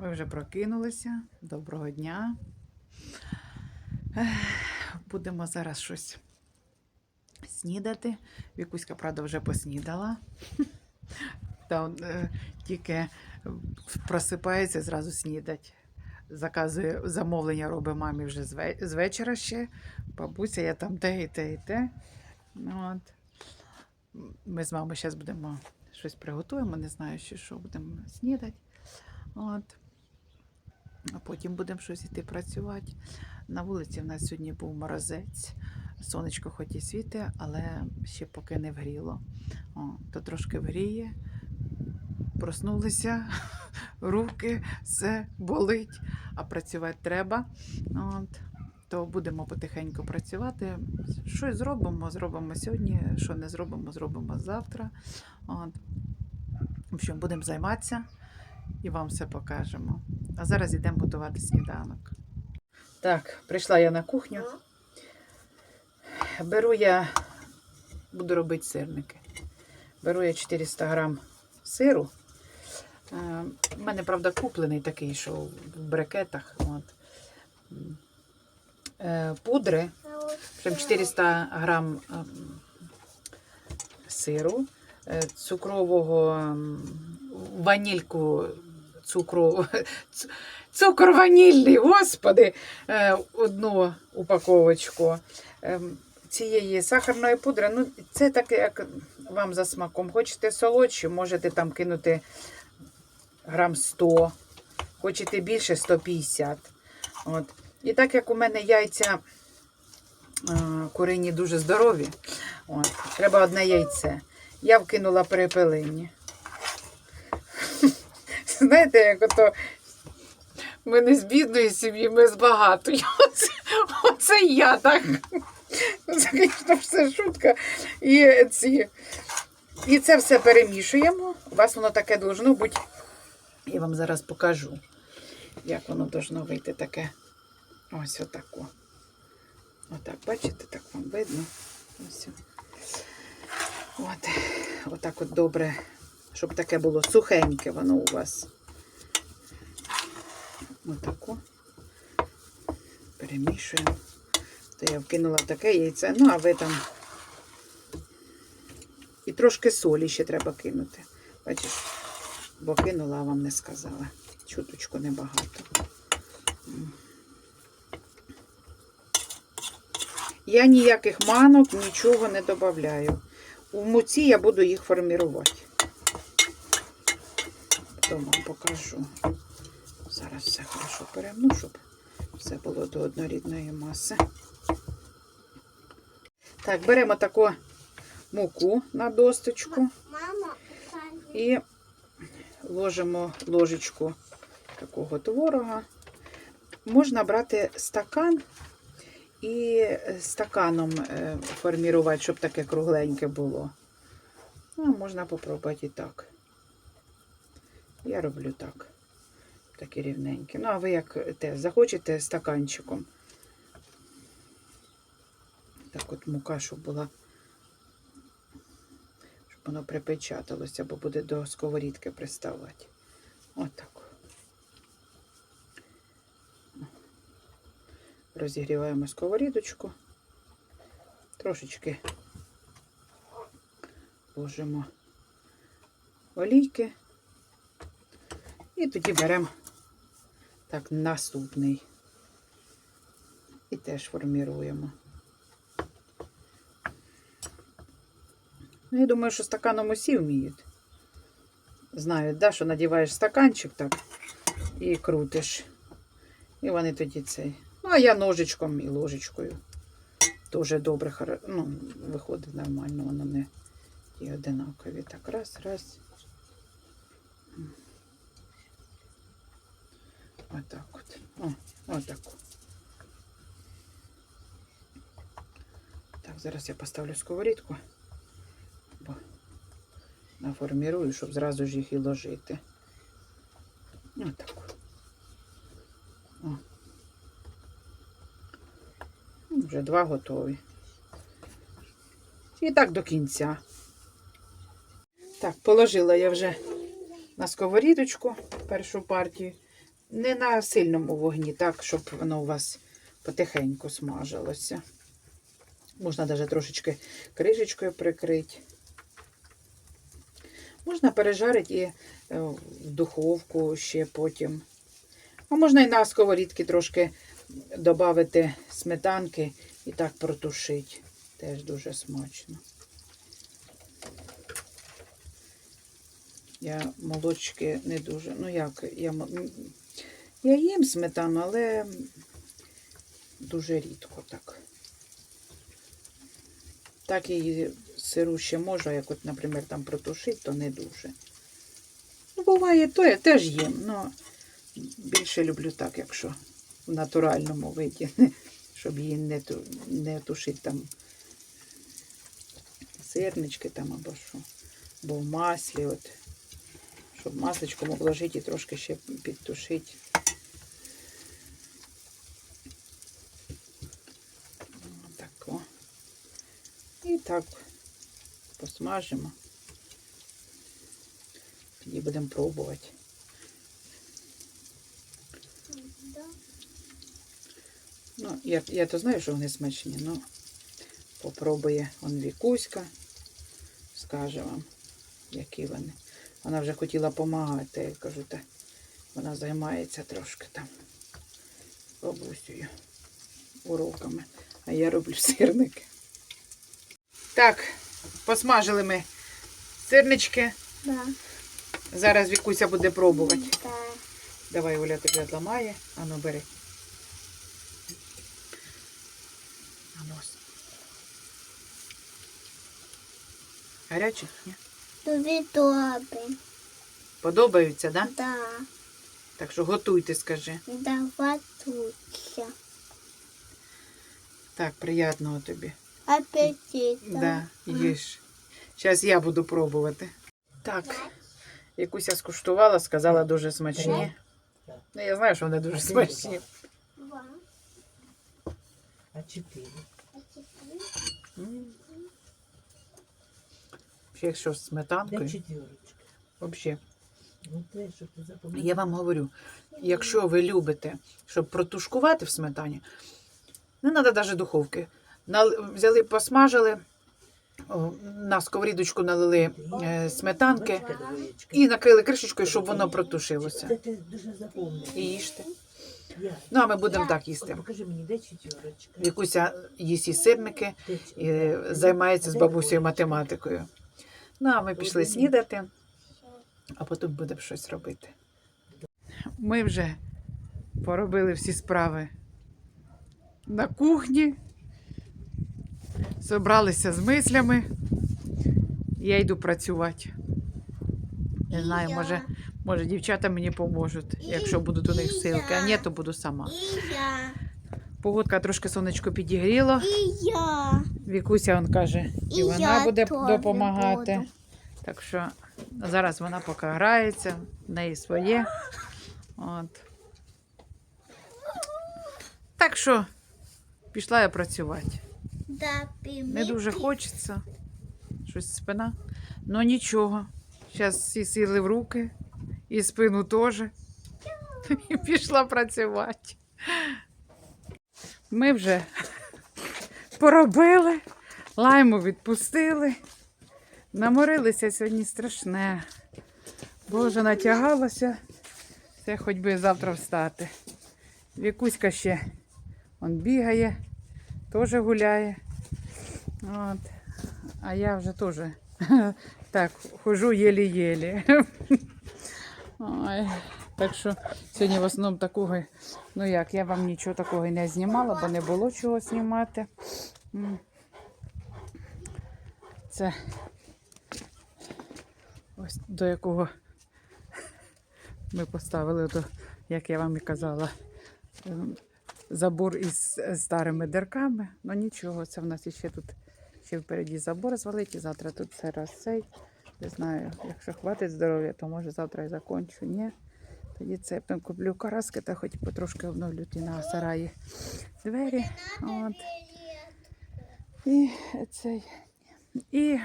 Ми вже прокинулися. Доброго дня. Будемо зараз щось снідати. Вікуська, правда, вже поснідала. Та е, тільки просипається, зразу снідать. Заказує замовлення робить мамі вже з вечора ще. Бабуся, я там те і те, і те. От. Ми з мамою зараз будемо щось приготуємо, не знаю, ще що будемо снідати. От. А потім будемо щось іти працювати. На вулиці в нас сьогодні був морозець. Сонечко хоч і світе, але ще поки не вгріло. О, то трошки вгріє. Проснулися, руки, все болить, а працювати треба. От. То будемо потихеньку працювати. Щось зробимо, зробимо сьогодні, що не зробимо, зробимо завтра. От. В общем, будемо займатися і вам все покажемо. А зараз йдемо готувати сніданок. Так, прийшла я на кухню. Беру я, буду робити сирники. Беру я 400 грам сиру. Е, У мене, правда, куплений такий, що в брикетах. От. Е, Пудри, прям 400 грам ем, сиру, е, цукрового ем, ванільку цукру, цукор ванільний, господи, е, одну упаковочку. Ем, Цієї сахарної пудри, ну це таке, як вам за смаком. Хочете солодші, можете там кинути грам 100, хочете більше 150. От. І так як у мене яйця е, курині дуже здорові, от, треба одне яйце. Я вкинула перепелині. Знаєте, як ото ми не з бідної сім'ї, ми з багатої. Оце, оце я так. Це, звісно, все шутка. І, ці, і це все перемішуємо. У вас воно таке должно бути. Я вам зараз покажу, як воно должно вийти таке. Ось отако. Отак, бачите, так вам видно. Ось. От. Отак от добре, щоб таке було сухеньке воно у вас. Отако. Перемішуємо. То я вкинула таке яйце. Ну, а ви там. І трошки солі ще треба кинути. Бачиш, бо кинула, а вам не сказала. Чуточку небагато. Я ніяких манок, нічого не додаю. У муці я буду їх формувати. Потім вам покажу. Зараз все хорошо перемну, щоб все було до однорідної маси. Так, беремо таку муку на досточку і ложимо ложечку такого творога. Можна брати стакан і стаканом е, формувати, щоб таке кругленьке було. Ну, можна попробувати і так. Я роблю так. Такі рівненькі. Ну, а ви як те, захочете стаканчиком. Так от мука, щоб була, щоб воно припечаталося, бо буде до сковорідки приставати. Отак. Розігріваємо сковорідочку. Трошечки ложимо олійки. І тоді беремо так наступний. І теж форміруємо. Ну, я думаю, що стаканом усі вміють. Знають, да, що надіваєш стаканчик так і крутиш. І вони тоді цей. А я ножичком і ложечкою. Дуже добре, ну, виходить нормально, воно не ті одинакові. Так, раз, раз. Отак от. О, отак. Так, зараз я поставлю сковорідку, бо наформірую, щоб зразу ж їх і ложити. Отак. О. Ну, Вже два готові. І так до кінця. Так, положила я вже на сковорідочку першу партію. не на сильному вогні, так, щоб воно у вас потихеньку смажилося. Можна навіть трошечки кришечкою прикрити. Можна пережарити і е, в духовку ще потім. А можна і на сковорідки трошки додати сметанки і так протушити. Теж дуже смачно. Я молочки не дуже. Ну як, я, я їм сметану, але дуже рідко так. Так і сиру ще можу, як от, наприклад, там протушити, то не дуже. Ну, буває, то я теж їм, але більше люблю так, якщо в натуральному виді, щоб її не, не тушити там сирнички там або що. Бо в маслі, от, щоб масличком обложити і трошки ще підтушити. Тако. І так посмажимо. Тоді будемо пробувати. Ну, я, я то знаю, що вони смачні, ну попробує он Вікуська, скаже вам, які вони. Вона вже хотіла допомагати, я кажу, та вона займається трошки там бабусею уроками, а я роблю сирники. Так, посмажили ми сирнички. Да. Зараз Вікуся буде пробувати. Да. Давай, Оля, тебе зламає. Ану, бери. Гарячі? Ні? Тобі добре. Подобаються, да? Да. Так що готуйте, скажи. Давай тутся. Так, приятного тобі. Аппетита. Да, їж. Зараз я буду пробувати. Так, якусь я скуштувала, сказала дуже смачні. Ну, я знаю, що вони дуже смачні. Два. А четыре. А. Ще якщо з сметанкою, взагалі. Я вам говорю, якщо ви любите, щоб протушкувати в сметані, не треба навіть духовки. Взяли, посмажили, на сковорідочку налили е, сметанки і накрили кришечкою, щоб воно протушилося. І їжте. Ну, а ми будемо так їсти. Вікуся їсть і сирники і займається з бабусею математикою. Ну, а ми пішли снідати, а потім будемо щось робити. Ми вже поробили всі справи на кухні, зібралися з мислями. Я йду працювати. Не знаю, може, може дівчата мені поможуть, якщо будуть у них силки, а ні, то буду сама. Погодка трошки сонечко підігріло. И я. Вікуся он каже, і І вона буде допомагати. буду. Так що зараз вона поки грається, в неї своє. От. Так що пішла я працювати. Да, Не дуже хочеться. Щось спина. Ну нічого. Зараз всі сили в руки і спину теж. І пішла працювати. Ми вже поробили, лайму відпустили. Наморилися сьогодні страшне. Боже, натягалося. Це хоч би завтра встати. Вікуська ще он бігає, теж гуляє. От. А я вже теж так хожу єлі-єлі. Ой. Так що сьогодні в основному такого, ну як, я вам нічого такого не знімала, бо не було чого знімати. Це ось до якого ми поставили, то, як я вам і казала, ем, забор із старими дирками. Ну нічого, це в нас ще тут ще впереді забор звалить, і завтра тут все раз цей. Не знаю, якщо хватить здоров'я, то може завтра і закончу. Ні. Тоді потім куплю караски та хоч потрошки обновлю на сараї двері. От. І цей. І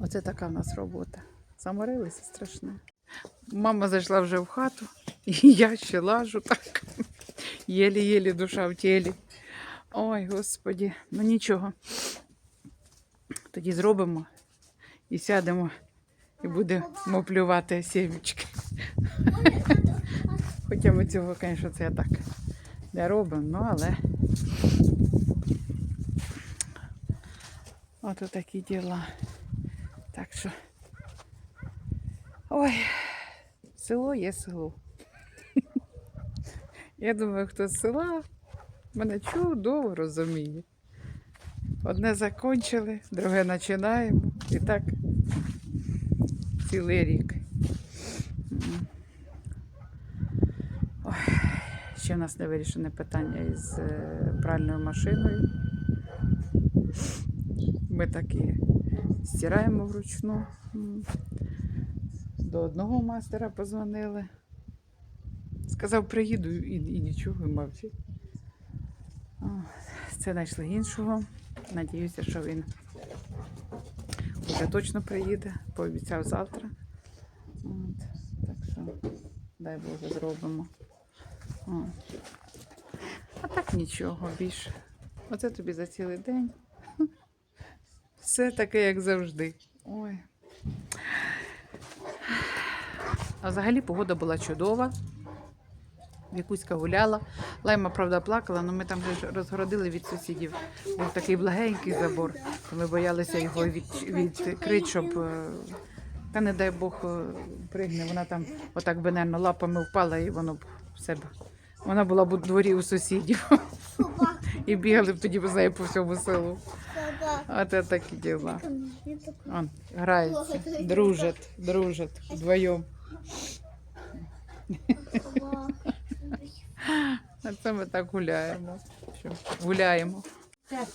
оце така в нас робота. Заморилися страшне. Мама зайшла вже в хату, І я ще лажу так. Єлі-єлі душа в тілі. Ой, господі, ну нічого. Тоді зробимо і сядемо, і будемо плювати сімечки. Хоча ми цього, звісно, це так не робимо, ну але. Ото такі діла. Так що. Ой, село є село. Я думаю, хто з села мене чудово розуміє. Одне закінчили, друге починаємо. І так цілий рік. М. Ой, ще в нас не вирішене питання із е, пральною машиною. Ми так і стираємо вручну. До одного мастера позвонили. Сказав, приїду і, і нічого, і мовчить. Це знайшли іншого. Надіюся, що він вже точно приїде. Пообіцяв завтра. От. Так що, дай Боже, зробимо. А так нічого більше. Оце тобі за цілий день. Все таке, як завжди. Ой. А взагалі погода була чудова. Вікуська гуляла. Лайма, правда, плакала, але ми там вже розгородили від сусідів. Був такий благенький забор. Ми боялися його відкрити, щоб. е, Та не дай Бог е, пригне. Вона там отак би, нервно, лапами впала і воно б в себе. Вона була б у дворі у сусідів. І бігали б тоді б з нею по всьому селу. А це такі діла. Он, граються, дружать, дружать вдвоєм. А це ми так гуляємо. Що, гуляємо.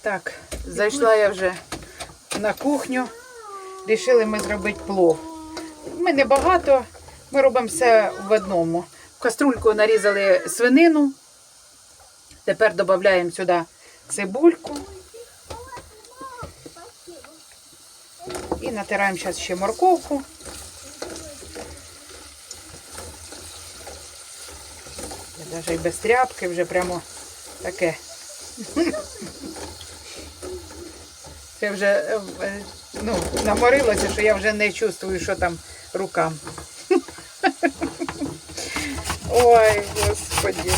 Так, зайшла я вже на кухню. Рішили ми зробити плов. Ми не багато, ми робимо все в одному. Каструльку нарізали свинину. Тепер додаємо сюди цибульку. І натираємо зараз ще морковку. Навіть без тряпки вже прямо таке. Це вже е, ну, наморилося, що я вже не чувствую, що там рукам. Ой, господі.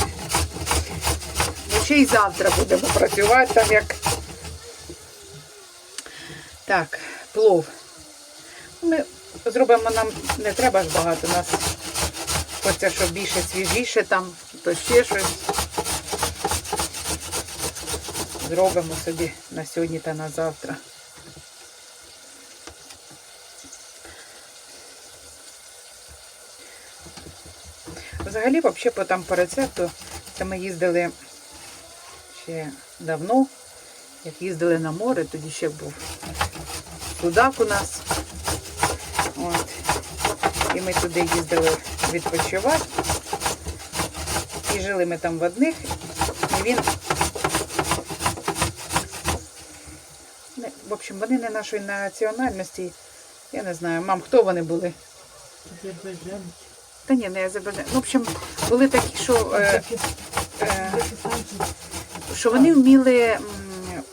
Ну, ще й завтра будемо працювати там як. Так, плов. Ми зробимо нам не треба ж багато. Нас хочеться, щоб більше свіжіше там, то ще щось. Зробимо собі на сьогодні та на завтра. Взагалі, взагалі, по там по рецепту, це ми їздили ще давно, як їздили на море, тоді ще був судак у нас. От. І ми туди їздили відпочивати. І жили ми там в одних. І він. В общем, вони не нашої національності. Я не знаю, мам, хто вони були? Азербайджан. Та ні, не Азербайджан. Ну, в общем, були такі, що, е, е, що вони вміли,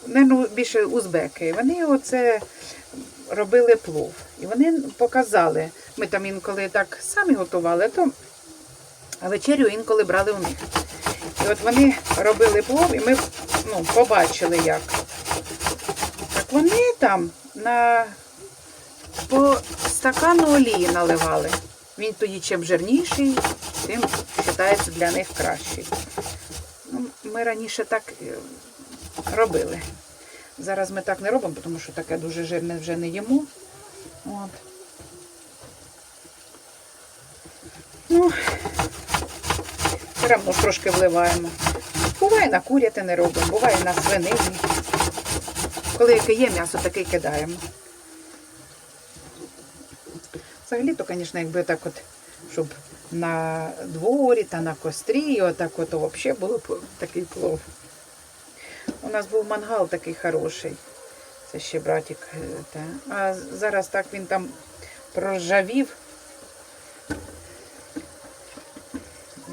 мабуть, більше узбеки. Вони оце робили плов. І вони показали. Ми там інколи так самі готували, то вечерю інколи брали у них. І от вони робили плов, і ми ну, побачили, як. Так вони там на по стакану олії наливали. Він тоді чим жирніший, тим вважається для них кращий. Ну, ми раніше так е, робили. Зараз ми так не робимо, тому що таке дуже жирне вже не їмо. От. Ну, все одно трошки вливаємо. Буває на куряти не робимо, буває на свинині. Коли яке є м'ясо, таке кидаємо. Взагалі, то, звісно, якби так от, щоб на дворі та на кострі, отак от взагалі було б такий плов. У нас був мангал такий хороший. Це ще братик. Та. А зараз так він там проржавів.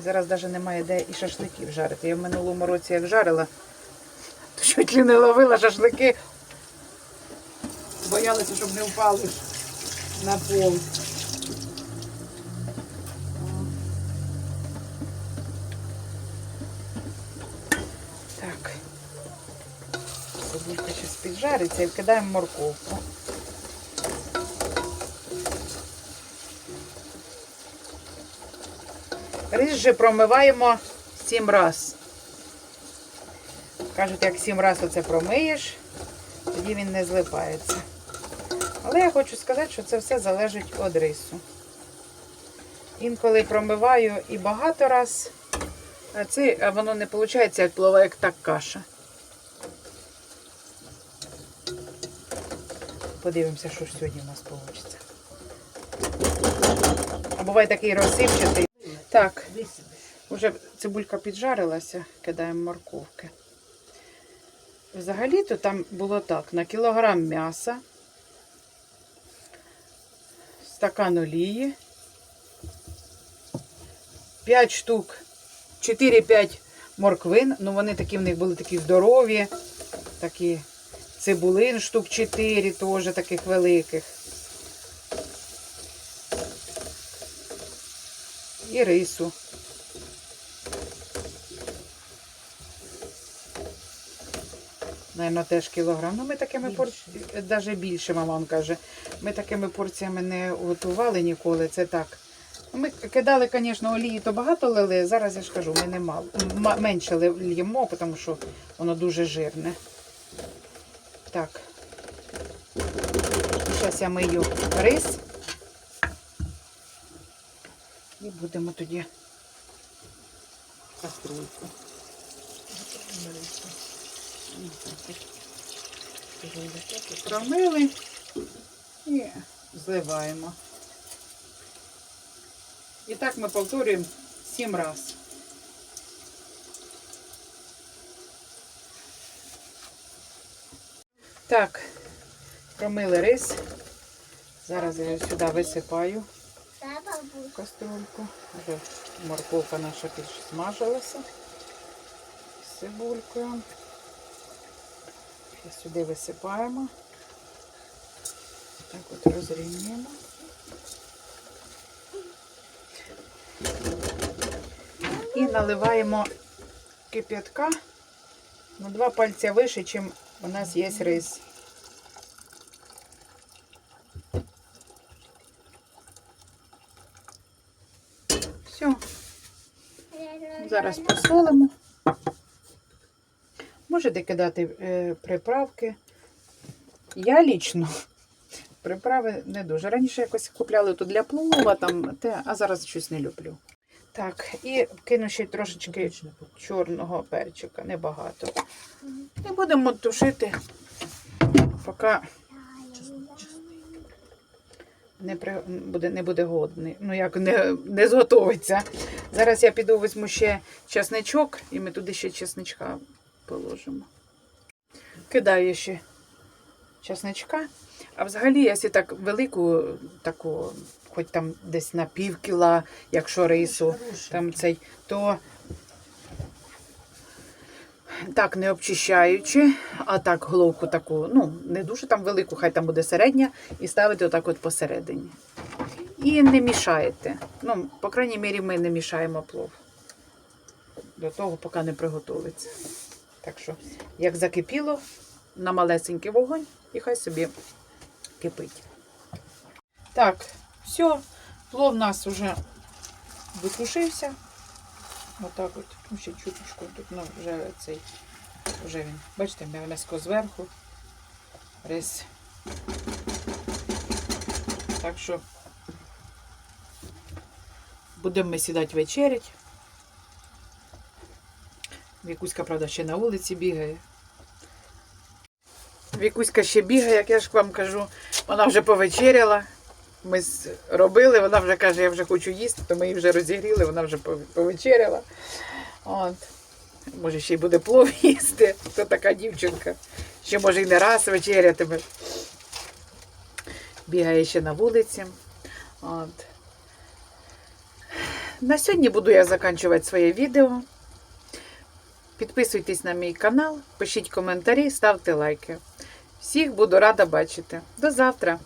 Зараз навіть немає де і шашликів жарити. Я в минулому році як жарила, то чуть ли не ловила шашлики. Боялася, щоб не впали на пол. Так. Цибулька зараз піджариться і вкидаємо морковку. Рис же промиваємо сім раз. Кажуть, як сім раз оце промиєш, тоді він не злипається. Але я хочу сказати, що це все залежить від рису. Інколи промиваю і багато раз, а це воно не виходить, як плова, як так каша. Подивимося, що ж сьогодні у нас вийде. А буває такий розсипчатий. Так. Уже цибулька піджарилася, кидаємо морковки. Взагалі-то там було так: на кілограм м'яса, стакан олії, 5 штук, 4-5 морквин. Ну вони такі в них були такі здорові, такі цибулин штук 4 теж таких великих. І рису. Наверно, теж кілограм. Ну, ми такими порціями, навіть більше, мама каже. Ми такими порціями не готували ніколи. Це так. Ми кидали, звісно, олії, то багато лили. Зараз я ж кажу, ми не мало. Менше лємо, тому що воно дуже жирне. Так. Зараз я мию рис. І будемо тоді каструльку. Промили і зливаємо. І так ми повторюємо сім разів. Так, промили рис. Зараз я сюди висипаю каструльку. Вже морковка наша підсмажилася з цибулькою. І сюди висипаємо. Так от розрівнюємо. І наливаємо кип'ятка на два пальця вище, чим у нас є рис. Все. Зараз посолимо. Можете кидати е, приправки. Я лічно приправи не дуже. Раніше якось купляли тут для плова, там, те, а зараз щось не люблю. Так, і кину ще трошечки чорного перчика, небагато. І будемо тушити, поки не, при, буде, не буде годний. Ну, як не, не зготовиться. Зараз я піду візьму ще чесничок, і ми туди ще чесничка положимо. Кидаю ще чесничка. А взагалі, якщо так велику, таку, хоч там десь на пів кіла, якщо рису, там цей, то так не обчищаючи, а так головку таку, ну, не дуже там велику, хай там буде середня, і ставити отак от посередині. І не мішаєте. Ну, по крайній мірі, ми не мішаємо плов. До того, поки не приготується. Так що, як закипіло, на малесенький вогонь, і хай собі кипить. Так, все, плов у нас вже витушився. Отак от, ну ще чуточку, тут ну, вже цей, вже він, бачите, м'яско зверху, рис. Так що будемо ми сідати вечерять. Вікуська, правда, ще на вулиці бігає. Вікуська ще бігає, як я ж вам кажу, вона вже повечеряла. Ми робили, вона вже каже, я вже хочу їсти, то ми її вже розігріли, вона вже повечеряла. От. Може, ще й буде плов їсти. То така дівчинка. Ще може й не раз вечерятиме. Бігає ще на вулиці. От. на сьогодні буду я закінчувати своє відео. Підписуйтесь на мій канал, пишіть коментарі, ставте лайки. Всіх буду рада бачити. До завтра!